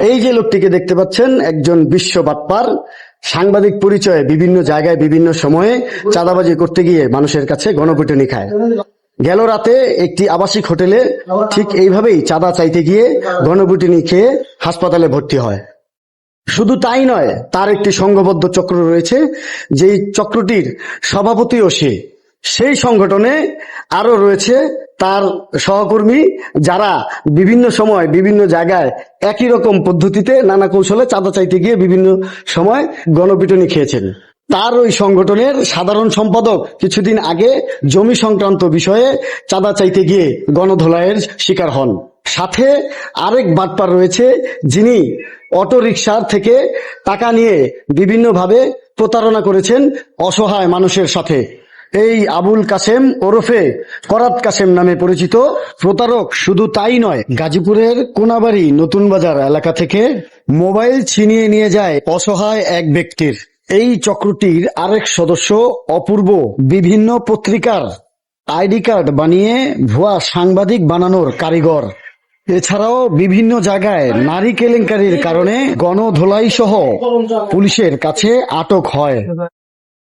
এই যে লোকটিকে দেখতে পাচ্ছেন, একজন বিশ্ব বাটপার সাংবাদিক পরিচয়ে বিভিন্ন জায়গায়, বিভিন্ন সময়ে চাঁদাবাজি করতে গিয়ে মানুষের কাছে গণপিটুনি খায়। গেল রাতে একটি আবাসিক হোটেলে ঠিক এইভাবেই চাঁদা চাইতে গিয়ে গণপিটুনি খেয়ে হাসপাতালে ভর্তি হয়। শুধু তাই নয়, তার একটি সংঘবদ্ধ চক্র রয়েছে, যেই চক্রটির সভাপতিও সে। সেই সংগঠনে আরও রয়েছে তার সহকর্মী যারা বিভিন্ন সময় বিভিন্ন জায়গায় একই রকম পদ্ধতিতে নানা কৌশলে চাঁদা চাইতে গিয়ে বিভিন্ন সময় গণপিটুনি খেয়েছেন। তার ওই সংগঠনের সাধারণ সম্পাদক কিছুদিন আগে জমি সংক্রান্ত বিষয়ে চাঁদা চাইতে গিয়ে গণধোলাইয়ের শিকার হন। সাথে আরেক বাটপার রয়েছে যিনি অটো রিকশার থেকে টাকা নিয়ে বিভিন্নভাবে প্রতারণা করেছেন অসহায় মানুষের সাথে। এই আবুল কাসেম ওরফে করাত কাসেম নামে পরিচিত প্রতারক, শুধু তাই নয়, গাজীপুরের কোনাবাড়ি নতুন বাজার এলাকা থেকে মোবাইল ছিনিয়ে নিয়ে যায় অসহায় এক ব্যক্তির। এই চক্রটির আরেক সদস্য অপূর্ব, বিভিন্ন পত্রিকার আইডি কার্ড বানিয়ে ভুয়া সাংবাদিক বানানোর কারিগর। এছাড়াও বিভিন্ন জায়গায় নারী কেলেঙ্কারির কারণে গণধোলাই সহ পুলিশের কাছে আটক হয়।